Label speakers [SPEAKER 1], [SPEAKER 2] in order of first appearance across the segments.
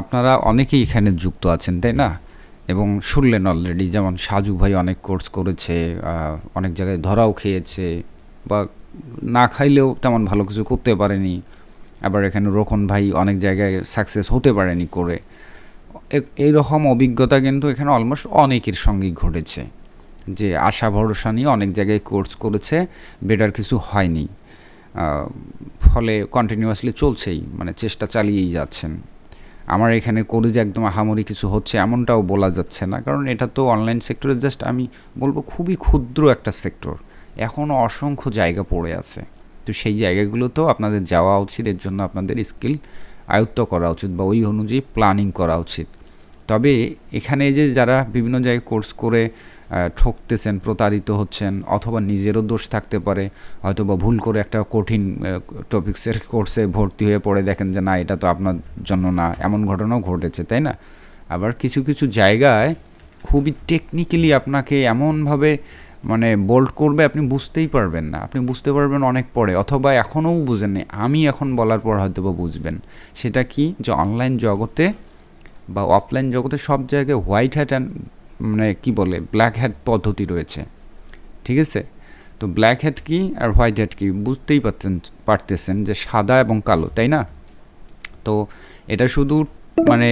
[SPEAKER 1] আপনারা অনেকেই এখানে যুক্ত আছেন, তাই না? এবং শুনলেন অলরেডি যেমন সাজু ভাই অনেক কোর্স করেছে অনেক জায়গায় ধরাও খেয়েছে, বা না খাইলেও তেমন ভালো কিছু করতে পারেনি। আবার এখানে রোকন ভাই অনেক জায়গায় সাকসেস হতে পারেনি করে। এই রকম অভিজ্ঞতা কিন্তু এখানে অলমোস্ট অনেকের সঙ্গেই ঘটেছে। যে আশা ভরসা নিয়ে অনেক জায়গায় কোর্স করেছে, বেটার কিছু হয়নি। ফলে কন্টিনিউয়াসলি চলছেই মানে চেষ্টা চালিয়েই যাচ্ছেন। আমার এখানে করে যে একদম আহামরি কিছু হচ্ছে এমনটাও বলা যাচ্ছে না। কারণ এটা তো অনলাইন সেক্টরে জাস্ট আমি বলব খুবই ক্ষুদ্র একটা সেক্টর এখনও অসংখ্য জায়গা পড়ে আছে। তো সেই জায়গাগুলোতেও আপনাদের যাওয়া উচিত, এর জন্য আপনাদের স্কিল আয়ত্ত করা উচিত বা ওই অনুযায়ী প্ল্যানিং করা উচিত। তবে এখানে যে যারা বিভিন্ন জায়গায় কোর্স করে ঠকতেছেন, প্রতারিত হচ্ছেন, অথবা নিজেরও দোষ থাকতে পারে হয়তো বা ভুল করে একটা কঠিন টপিক্সের কোর্সে ভর্তি হয়ে পড়ে দেখেন যে, না, এটা তো আপনার জন্য না। এমন ঘটনাও ঘটেছে, তাই না? আবার কিছু কিছু জায়গায় খুবই টেকনিক্যালি আপনাকে এমনভাবে মানে বোল্ড করবে আপনি বুঝতেই পারবেন না। আপনি বুঝতে পারবেন অনেক পরে, অথবা এখনও বুঝেননি, আমি এখন বলার পর হয়তো বা বুঝবেন। সেটা কি? যে অনলাইন জগতে বা অফলাইন জগতে সব জায়গায় হোয়াইট হ্যাট অ্যান্ড মানে কি বলে ব্ল্যাক হ্যাট পদ্ধতি রয়েছে। ঠিক আছে? তো ব্ল্যাক হ্যাট কী আর হোয়াইট হ্যাট কী বুঝতেই পারতেন, পারতেছেন যে সাদা এবং কালো, তাই না? তো এটা শুধু মানে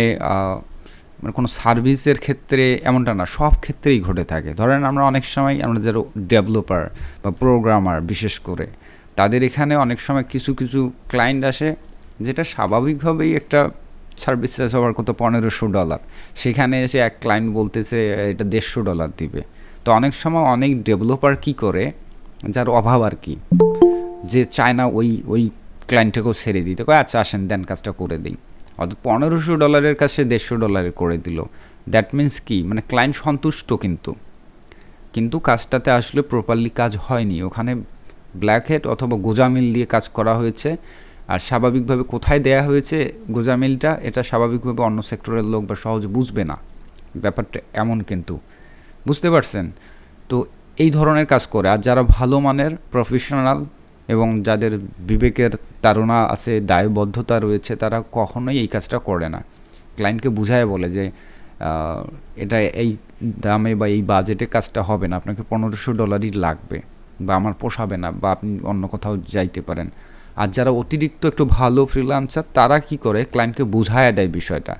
[SPEAKER 1] মানে কোনো সার্ভিসের ক্ষেত্রে এমনটা না, সব ক্ষেত্রেই ঘটে থাকে। ধরেন আমরা অনেক সময় আমরা যারা ডেভেলপার বা প্রোগ্রামার বিশেষ করে, তাদের এখানে অনেক সময় কিছু কিছু ক্লায়েন্ট আসে যেটা স্বাভাবিকভাবেই একটা সার্ভিস চার্জ হওয়ার কত? পনেরোশো ডলার। সেখানে এসে এক ক্লায়েন্ট বলতেছে, এটা দেড়শো ডলার দিবে। তো অনেক সময় অনেক ডেভেলপার কি করে? যার অভাব আর কি। যে চায় না ওই ওই ক্লায়েন্টটাকেও ছেড়ে দিতে। কয় আচ্ছা আসেন, দেন কাজটা করে দিই। অর্থাৎ পনেরোশো ডলারের কাছে দেড়শো ডলারের করে দিল। দ্যাট মিন্স কি? মানে ক্লায়েন্ট সন্তুষ্ট কিন্তু। কিন্তু কাজটাতে আসলে প্রপারলি কাজ হয়নি। ওখানে ব্ল্যাক হেড অথবা গোজামিল দিয়ে কাজ করা হয়েছে। আর স্বাভাবিকভাবে কোথায় দেয়া হয়েছে গোজামিলটা, এটা স্বাভাবিকভাবে অন্য সেক্টরের লোক বা সহজে বুঝবে না। ব্যাপারটা এমন কিন্তু। বুঝতে পারছেন? তো এই ধরনের কাজ করে, আর যারা ভালো মানের প্রফেশনাল এবং যাদের বিবেকের তাড়না আছে, দায়বদ্ধতা রয়েছে, তারা কখনোই এই কাজটা করে না। ক্লায়েন্টকে বুঝায় বলে যে এটা এই দামে বা এই বাজেটে কাজটা হবে না, আপনাকে পনেরোশো ডলারই লাগবে বা আমার পোষাবে না বা আপনি অন্য কোথাও যাইতে পারেন। আর যারা অতিরিক্ত একটু ভালো ফ্রিলান্সার তারা কি করে? ক্লায়েন্টকে বুঝায় দেয় বিষয়টা।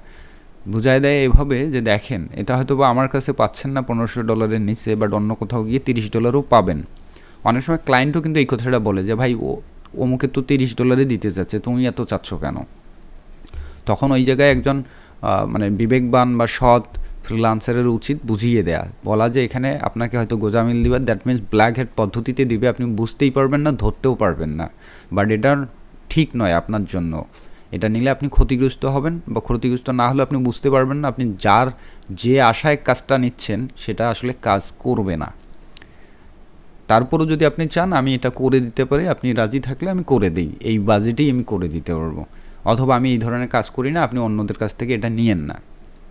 [SPEAKER 1] বুঝায় দেয় এভাবে যে, দেখেন, এটা হয়তো বা আমার কাছে পাচ্ছেন না পনেরোশো ডলারের নিচে বাট অন্য কোথাও গিয়ে তিরিশ ডলারও পাবেন। অনেক সময় ক্লায়েন্টও কিন্তু এই কথাটা বলে যে, ভাই, ও, অমুকে তো তিরিশ ডলারে দিতে যাচ্ছে, তুমি এত চাচ্ছ কেন? তখন ওই জায়গায় একজন মানে বিবেকবান বা সৎ ফ্রিলান্সারের উচিত বুঝিয়ে দেয়া। বলা যে, এখানে আপনাকে হয়তো গোজামিল দিবে দ্যাট মিন্স ব্ল্যাক হেড পদ্ধতিতে দিবে, আপনি বুঝতেই পারবেন না, ধরতেও পারবেন না। বাট এটা ঠিক নয় আপনার জন্য। এটা নিলে আপনি ক্ষতিগ্রস্ত হবেন বা ক্ষতিগ্রস্ত না হলে আপনি বুঝতে পারবেন না, আপনি যার যে আশায় কাজটা নিচ্ছেন সেটা আসলে কাজ করবে না। তারপরও যদি আপনি চান, আমি এটা করে দিতে পারি, আপনি রাজি থাকলে আমি করে দিই। এই বাজেটেই আমি করে দিতে পারব। অথবা আমি এই ধরনের কাজ করি না, আপনি অন্যদের কাছ থেকে এটা নিয়েন না।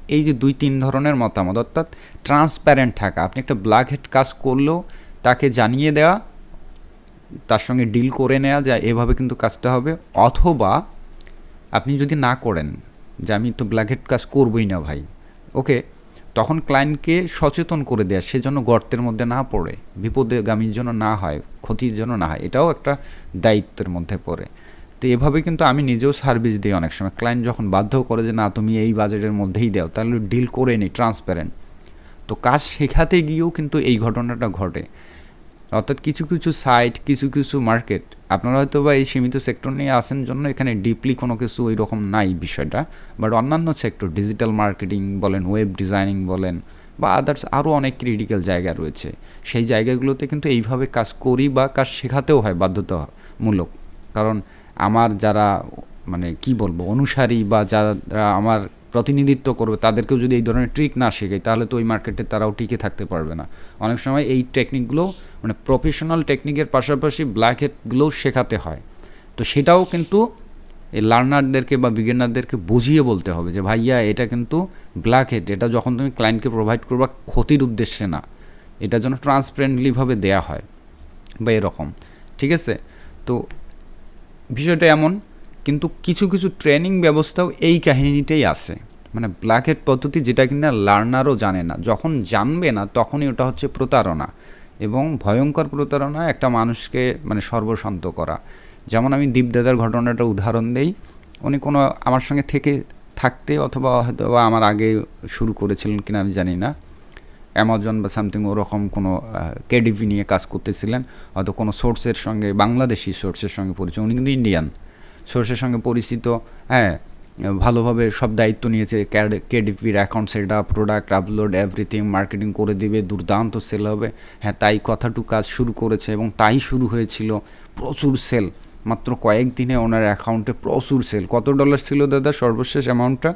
[SPEAKER 1] এই যে দুই তিন ধরনের মতামত, অর্থাৎ ট্রান্সপ্যারেন্ট থাকা, আপনি একটা ব্ল্যাক হেড কাজ করলেও তাকে জানিয়ে দেওয়া তার সঙ্গে ডিল করে নেওয়া যায়, এভাবে কিন্তু কাজটা হবে। অথবা আপনি যদি না করেন যে আমি তো ব্ল্যাক হেড কাজ করবই না ভাই ওকে তখন ক্লায়েন্টকে সচেতন করে দেয়া সেজন্য গর্তের মধ্যে না পড়ে, বিপদগামীর জন্য না হয়, ক্ষতির জন্য না হয়, এটাও একটা দায়িত্বের মধ্যে পড়ে। তো এভাবে কিন্তু আমি নিজেও সার্ভিস দিই অনেক সময়। ক্লায়েন্ট যখন বাধ্য করে যে, না, তুমি এই বাজেটের মধ্যেই দাও, তাহলে ডিল করে নিই ট্রান্সপারেন্ট তো কাজ শেখাতে গিয়েও কিন্তু এই ঘটনাটা ঘটে। অর্থাৎ কিছু কিছু সাইট কিছু কিছু মার্কেট আপনারা হয়তো বা এই সীমিত সেক্টর নিয়ে আসেন জন্য এখানে ডিপলি কোনো কিছু ওই রকম নাই বিষয়টা বাট অন্যান্য সেক্টর ডিজিটাল মার্কেটিং বলেন ওয়েব ডিজাইনিং বলেন, বা আদার্স আরও অনেক ক্রিটিক্যাল জায়গা রয়েছে। সেই জায়গাগুলোতে কিন্তু এইভাবে কাজ করি বা কাজ শেখাতেও হয় বাধ্যতামূলক। কারণ আমার যারা মানে কি বলব, অনুসারী বা যারা আমার প্রতিনিধিত্ব করবে, তাদেরকেও যদি এই ধরনের ট্রিক না শেখাই, তাহলে তো ওই মার্কেটে তারাও টিকে থাকতে পারবে না। অনেক সময় এই টেকনিকগুলো মানে প্রফেশনাল টেকনিকের পাশাপাশি ব্ল্যাক হেডগুলোও শেখাতে হয়। তো সেটাও কিন্তু এই লার্নারদেরকে বা বিগিনারদেরকে বুঝিয়ে বলতে হবে যে, ভাইয়া, এটা কিন্তু ব্ল্যাক হেড এটা যখন তুমি ক্লায়েন্টকে প্রোভাইড করবা ক্ষতির উদ্দেশ্যে না। এটা যেন ট্রান্সপারেন্টলিভাবে দেয়া হয়। বা এরকম, ঠিক আছে? তো বিষয়টা এমন, কিন্তু কিছু কিছু ট্রেনিং ব্যবস্থাও এই কাহিনীটাই আছে। মানে ব্ল্যাক হেড পদ্ধতি যেটা কিনা লার্নারও জানে না, যখন জানবে না তখনই ওটা হচ্ছে প্রতারণা। এবং ভয়ঙ্কর প্রতারণা একটা মানুষকে মানে সর্বশান্ত করা। যেমন আমি দীপদাদার ঘটনাটা উদাহরণ দেই। উনি কোনো আমার সঙ্গে থেকে থাকতে অথবা হয়তো বা আমার আগে শুরু করেছিলেন কিনা আমি জানি না। অ্যামাজন বা সামথিং ওরকম কোনো কেডিভি নিয়ে কাজ করতেছিলেন। হয়তো কোনো সোর্সের সঙ্গে, বাংলাদেশি সোর্সের সঙ্গে পরিচয় উনি কিন্তু ইন্ডিয়ান সোর্সের সঙ্গে পরিচিত হ্যাঁ ভালোভাবে সব দায়িত্ব নিয়েছে। কেডিপির account set up product upload everything marketing করে দিবে দুর্দান্ত সেল হবে। হ্যাঁ তাই কথাটু কাজ শুরু করেছে এবং তাই শুরু হয়েছিল প্রচুর সেল মাত্র কয়েক দিনে ওনার অ্যাকাউন্টে প্রচুর সেল কত ডলার ছিল দাদা সর্বশেষ অ্যামাউন্টটা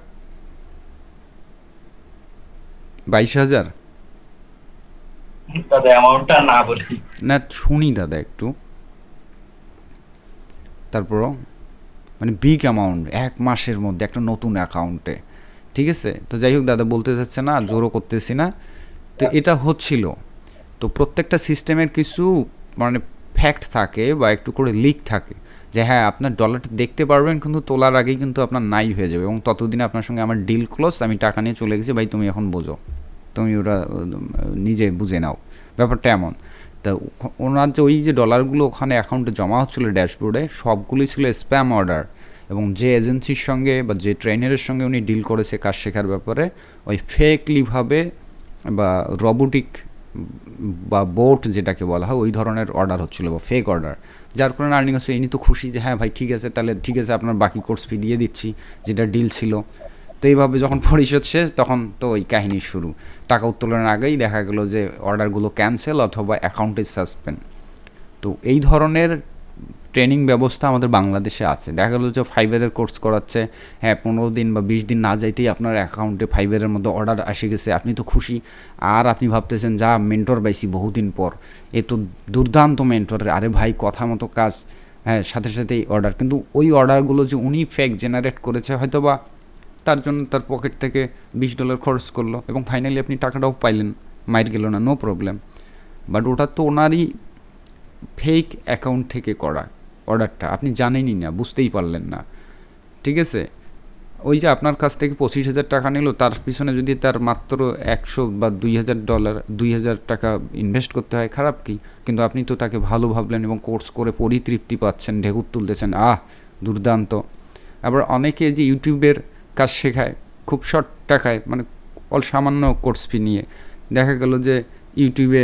[SPEAKER 1] বাইশ হাজার?
[SPEAKER 2] না
[SPEAKER 1] শুনি দাদা একটু। তারপরও? মানে বিগ অ্যামাউন্ট এক মাসের মধ্যে একটা নতুন অ্যাকাউন্টে ঠিক আছে? তো যাই হোক, দাদা বলতে চাচ্ছে না, জোরও করতেছি না। তো এটা হচ্ছিল। তো প্রত্যেকটা সিস্টেমের কিছু মানে ফ্যাক্ট থাকে বা একটু করে লিক থাকে যে হ্যাঁ আপনার ডলারটা দেখতে পারবেন, কিন্তু তোলার আগেই কিন্তু আপনার নাই হয়ে যাবে এবং ততদিনে আপনার সঙ্গে আমার ডিল ক্লোজ আমি টাকা নিয়ে চলে গেছি, ভাই, তুমি এখন বোঝো। তুমি ওটা নিজে বুঝে নাও। ব্যাপারটা এমন। তা ওনার যে ওই যে ডলারগুলো ওখানে অ্যাকাউন্টে জমা হচ্ছিল ড্যাশবোর্ডে সবগুলোই ছিল স্প্যাম অর্ডার এবং যে এজেন্সির সঙ্গে বা যে ট্রেনারের সঙ্গে উনি ডিল করেছে কাজ শেখার ব্যাপারে, ওই ফেকলিভাবে বা রবোটিক বা বোট যেটাকে বলা হয়, ওই ধরনের অর্ডার হচ্ছিল বা ফেক অর্ডার যার কারণে আর্নিং হচ্ছে। ইনি তো খুশি যে হ্যাঁ ভাই, ঠিক আছে, তাহলে ঠিক আছে, আপনার বাকি কোর্স ফি দিয়ে দিচ্ছি, যেটা ডিল ছিল। তো এইভাবে যখন পরিশোধ শেষ, তখন তো ওই কাহিনী শুরু। টাকা উত্তোলনের আগেই দেখা গেলো যে অর্ডারগুলো ক্যান্সেল অথবা অ্যাকাউন্টে সাসপেন্ড তো এই ধরনের ট্রেনিং ব্যবস্থা আমাদের বাংলাদেশে আছে। দেখা গেলো যে ফাইবারের কোর্স করাচ্ছে হ্যাঁ পনেরো দিন বা বিশ দিন না যাইতেই আপনার অ্যাকাউন্টে ফাইবারের মধ্যে অর্ডার এসে গেছে, আপনি তো খুশি। আর আপনি ভাবতেছেন, যা মেন্টর পাইছি বহুদিন পর। এ তো দুর্দান্ত মেন্টর আরে ভাই, কথা মতো কাজ হ্যাঁ সাথে সাথেই অর্ডার কিন্তু ওই অর্ডারগুলো যে উনি ফেক জেনারেট করেছে হয়তো বা তার জন্য তার পকেট থেকে বিশ ডলার খরচ করল এবং ফাইনালি আপনি টাকাটাও পাইলেন। মাইর গেল না নো প্রবলেম বাট ওটা তো ওনারই ফেক অ্যাকাউন্ট থেকে করা অর্ডারটা আপনি জানেনই না, বুঝতেই পারলেন না। ঠিক আছে? ওই যে আপনার কাছ থেকে পঁচিশ হাজার টাকা নিল, তার পিছনে যদি তার মাত্র একশো বা দুই হাজার ডলার দুই হাজার টাকা ইনভেস্ট করতে হয়, খারাপ কি? কিন্তু আপনি তো তাকে ভালো ভাবলেন এবং কোর্স করে পরিতৃপ্তি পাচ্ছেন, ঢেকুর তুলতেছেন। আহ, দুর্দান্ত। আবার অনেকে যে ইউটিউবের কাজ শেখায়, খুব শর্ট টাকায় মানে অল সামান্য কোর্স ফি নিয়ে। দেখা গেল যে ইউটিউবে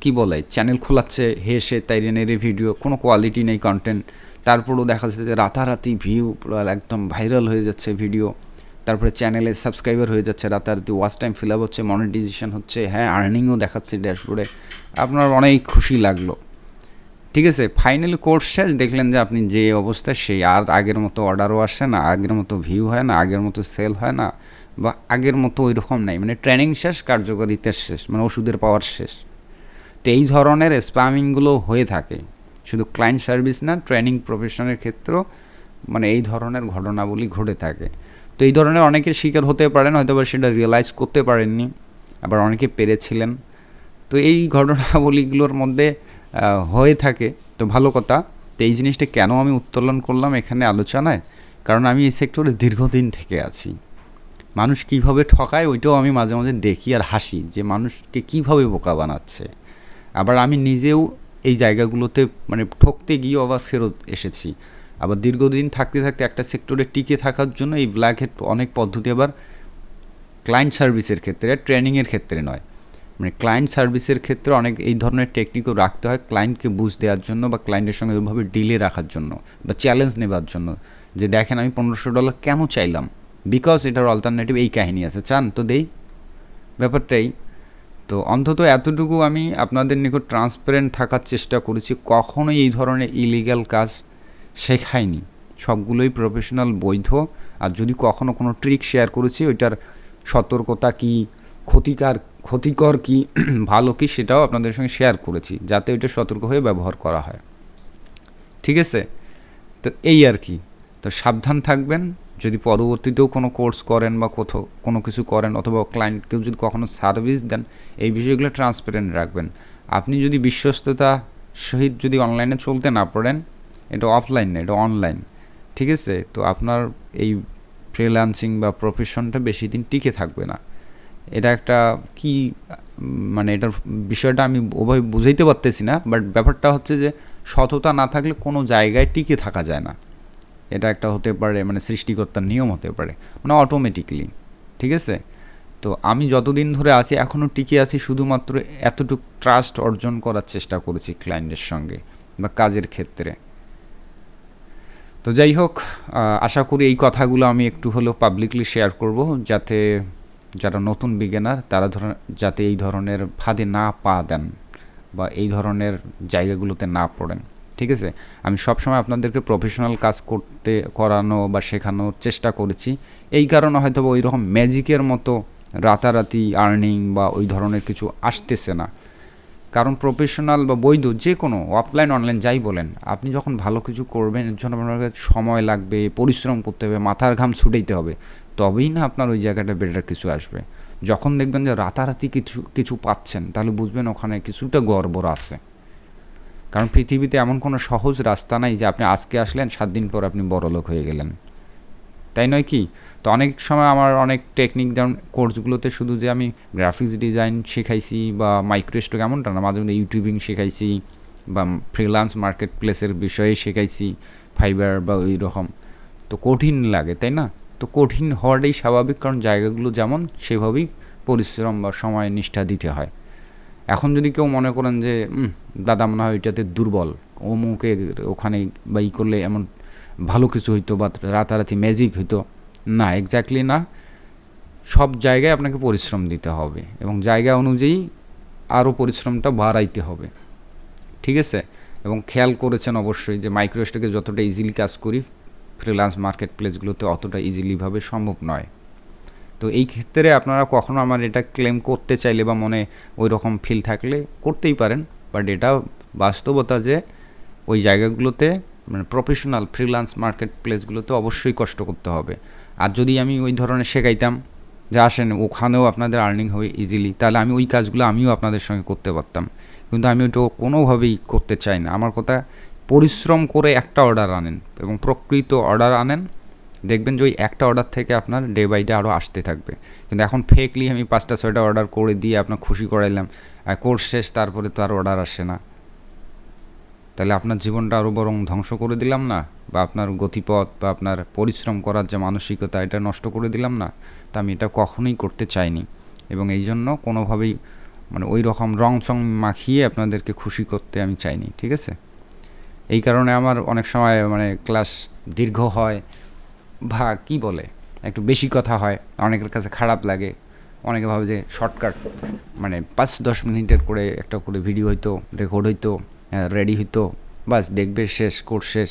[SPEAKER 1] কি বলে চ্যানেল খোলাচ্ছে হেসে তাই নেড়ে ভিডিও কোনো কোয়ালিটি নেই কন্টেন্ট তারপরেও দেখা যাচ্ছে যে রাতারাতি ভিউ একদম ভাইরাল হয়ে যাচ্ছে ভিডিও তারপরে চ্যানেলে সাবস্ক্রাইবার হয়ে যাচ্ছে রাতারাতি ওয়াচ টাইম ফিল আপ হচ্ছে মনিটাইজেশন হচ্ছে হ্যাঁ আর্নিংও দেখাচ্ছে ড্যাশবোর্ডে আপনার অনেক খুশি লাগল। ঠিক আছে ফাইনালি কোর্স শেষ, দেখলেন যে আপনি যে অবস্থায় সেই আর আগের মতো অর্ডারও আসে না, আগের মতো ভিউ হয় না, আগের মতো সেল হয় না, বা আগের মতো ওই রকম নাই। মানে ট্রেনিং শেষ, কার্যকারিতা শেষ মানে ওষুধের পাওয়ার শেষ। তো এই ধরনের স্প্যামিংগুলো হয়ে থাকে। শুধু ক্লায়েন্ট সার্ভিস না ট্রেনিং প্রফেশনের ক্ষেত্রেও মানে এই ধরনের ঘটনাবলী ঘটে থাকে। তো এই ধরনের অনেকে শিকার হতে পারেন হয়তো বা সেটা রিয়েলাইজ করতে পারেননি, আবার অনেকে পেরেছিলেন। তো এই ঘটনাবলীগুলোর মধ্যে হয়ে থাকে। তো ভালো কথা। তো এই জিনিসটা কেন আমি উত্তোলন করলাম এখানে আলোচনায়? কারণ আমি এই সেক্টরে দীর্ঘদিন থেকে আছি। মানুষ কীভাবে ঠকায়, ওইটাও আমি মাঝে মাঝে দেখি আর হাসি যে মানুষকে কীভাবে বোকা বানাচ্ছে। আবার আমি নিজেও এই জায়গাগুলোতে মানে ঠকতে গিয়েও আবার ফেরত এসেছি। আবার দীর্ঘদিন থাকতে থাকতে একটা সেক্টরে টিকে থাকার জন্য এই ব্ল্যাক হেড অনেক পদ্ধতি আবার ক্লায়েন্ট সার্ভিসের ক্ষেত্রে ট্রেনিংয়ের ক্ষেত্রে নয়। মানে ক্লায়েন্ট সার্ভিসের ক্ষেত্রে অনেক এই ধরনের টেকনিকও রাখতে হয় ক্লায়েন্টকে বুঝ দেওয়ার জন্য বা ক্লায়েন্টের সঙ্গে ওইভাবে ডিলে রাখার জন্য বা চ্যালেঞ্জ নেবার জন্য। যে দেখেন আমি পনেরোশো ডলার কেন চাইলাম? বিকজ এটার অল্টারনেটিভ এই কাহিনী আছে। চান তো দেই। ব্যাপারটাই তো অন্তত এতটুকু আমি আপনাদের নিকট ট্রান্সপারেন্ট থাকার চেষ্টা করেছি। কখনোই এই ধরনের ইলিগ্যাল কাজ শেখায়নি সবগুলোই প্রফেশনাল বৈধ। আর যদি কখনো কোনো ট্রিক শেয়ার করেছি, ওইটার সতর্কতা কি, ক্ষতিকার ক্ষতিকর কি, ভালো কি সেটাও আপনাদের সঙ্গে শেয়ার করেছি, যাতে ওইটা সতর্ক হয়ে ব্যবহার করা হয়। ঠিক আছে? তো এই আর কি। তো সাবধান থাকবেন, যদি পরবর্তীতেও কোনো কোর্স করেন বা কোথাও কোনো কিছু করেন অথবা ক্লায়েন্টকেও যদি কখনো সার্ভিস দেন, এই বিষয়গুলো ট্রান্সপারেন্ট রাখবেন। আপনি যদি বিশ্বস্ততা সহিত যদি অনলাইনে চলতে না পারেন, এটা অফলাইন না, এটা অনলাইন ঠিক আছে? তো আপনার এই ফ্রিল্যান্সিং বা প্রফেশনটা বেশি দিন টিকে থাকবে না। এটা একটা কি মানে এটার বিষয়টা আমি ওভাবে বুঝাইতে পারতেছি না বাট ব্যাপারটা হচ্ছে যে সততা না থাকলে কোনো জায়গায় টিকে থাকা যায় না। এটা একটা হতে পারে মানে সৃষ্টিকর্তার নিয়ম হতে পারে মানে অটোমেটিকলি ঠিক আছে? তো আমি যতদিন ধরে আছি এখনও টিকে আছি, শুধুমাত্র এতটুকু ট্রাস্ট অর্জন করার চেষ্টা করেছি ক্লায়েন্টের সঙ্গে বা কাজের ক্ষেত্রে। তো যাই হোক আশা করি এই কথাগুলো আমি একটু হলেও পাবলিকলি শেয়ার করব, যাতে যারা নতুন বিজ্ঞানার তারা ধর যাতে এই ধরনের ফাঁদে না পা দেন বা এই ধরনের জায়গাগুলোতে না পড়েন। ঠিক আছে? আমি সবসময় আপনাদেরকে প্রফেশনাল কাজ করতে, করানো বা শেখানোর চেষ্টা করেছি। এই কারণে হয়তো ওই রকম ম্যাজিকের মতো রাতারাতি আর্নিং বা ওই ধরনের কিছু আসতেছে না। কারণ প্রফেশনাল বা বৈধ যে কোনো অফলাইন অনলাইন যাই বলেন, আপনি যখন ভালো কিছু করবেন, এর জন্য আপনার সময় লাগবে, পরিশ্রম করতে হবে, মাথার ঘাম ছুটাইতে হবে। তবেই না আপনার ওই জায়গাটা বেটার কিছু আসবে। যখন দেখবেন যে রাতারাতি কিছু কিছু পাচ্ছেন, তাহলে বুঝবেন ওখানে কিছুটা গড়বড় আছে। কারণ পৃথিবীতে এমন কোনো সহজ রাস্তা নাই যে আপনি আজকে আসলেন, সাত দিন পর আপনি বড়লোক হয়ে গেলেন। তাই নয় কি? তো অনেক সময় আমার অনেক টেকনিক যেমন কোর্সগুলোতে শুধু যে আমি গ্রাফিক্স ডিজাইন শেখাইছি বা মাইক্রোস্টক এমনটা না, মাঝে মধ্যে ইউটিউবিং শেখাইছি বা ফ্রিলান্স মার্কেট প্লেসের বিষয়ে শেখাইছি ফাইবার বা ওই রকম তো কঠিন লাগে, তাই না? তো কঠিন হওয়াটাই স্বাভাবিক, কারণ জায়গাগুলো যেমন সেভাবেই পরিশ্রম বা সময় নিষ্ঠা দিতে হয়। এখন যদি কেউ মনে করেন যে দাদা মনে হয় ওইটাতে দুর্বল, অমুকে ওখানে বা ই করলে এমন ভালো কিছু হইতো বা রাতারাতি ম্যাজিক হইতো। না এক্স্যাক্টলি না। সব জায়গায় আপনাকে পরিশ্রম দিতে হবে এবং জায়গা অনুযায়ী আরও পরিশ্রমটা বাড়াইতে হবে। ঠিক আছে? এবং খেয়াল করেছেন অবশ্যই যে মাইক্রোস্টকে যতটা ইজিলি কাজ করি ফ্রিল্যান্স মার্কেট প্লেসগুলোতে অতটা ইজিলিভাবে সম্ভব নয়। তো এই ক্ষেত্রে আপনারা কখনো আমার এটা ক্লেম করতে চাইলে বা মনে ওই রকম ফিল থাকলে করতেই পারেন বাট এটা বাস্তবতা যে ওই জায়গাগুলোতে মানে প্রফেশনাল ফ্রিল্যান্স মার্কেট প্লেসগুলোতে অবশ্যই কষ্ট করতে হবে। আর যদি আমি ওই ধরনের শেখাইতাম যে আসেন ওখানেও আপনাদের আর্নিং হবে ইজিলি তাহলে আমি ওই কাজগুলো আমিও আপনাদের সঙ্গে করতে পারতাম। কিন্তু আমি ওটা কোনোভাবেই করতে চাই না। আমার কথা পরিশ্রম করে একটা অর্ডার আনেন এবং প্রকৃত অর্ডার আনেন, দেখবেন যে ওই একটা অর্ডার থেকে আপনার ডে বাই ডে আরও আসতে থাকবে। কিন্তু এখন ফেকলি আমি পাঁচটা, ছয়টা অর্ডার করে দিয়ে আপনার খুশি করাইলাম কোর্স শেষ, তারপরে তো আর অর্ডার আসে না। তাহলে আপনার জীবনটা আরও বরং ধ্বংস করে দিলাম না? বা আপনার গতিপথ বা আপনার পরিশ্রম করার যে মানসিকতা, এটা নষ্ট করে দিলাম না? তা আমি এটা কখনোই করতে চাইনি। এবং এই জন্য কোনোভাবেই মানে ওই রকম রং চং মাখিয়ে আপনাদেরকে খুশি করতে আমি চাইনি, ঠিক আছে? এই কারণে আমার অনেক সময় মানে ক্লাস দীর্ঘ হয় বা কি বলে, একটু বেশি কথা হয়, অনেকের কাছে খারাপ লাগে, অনেকে ভাবে যে শর্টকাট মানে পাঁচ দশ মিনিটের করে একটা করে ভিডিও হইতো রেকর্ড হইতো রেডি হইতো, বাস দেখবে শেষ কোর্স শেষ।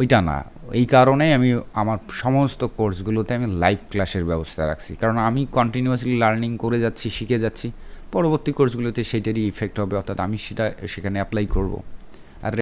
[SPEAKER 1] ওইটা না, এই কারণেই আমি আমার সমস্ত কোর্সগুলোতে আমি লাইভ ক্লাসের ব্যবস্থা রাখছি। কারণ আমি কন্টিনিউয়াসলি লার্নিং করে যাচ্ছি, শিখে যাচ্ছি, পরবর্তী কোর্সগুলোতে সেটারই ইফেক্ট হবে, অর্থাৎ আমি সেটা, সেখানে অ্যাপ্লাই করব।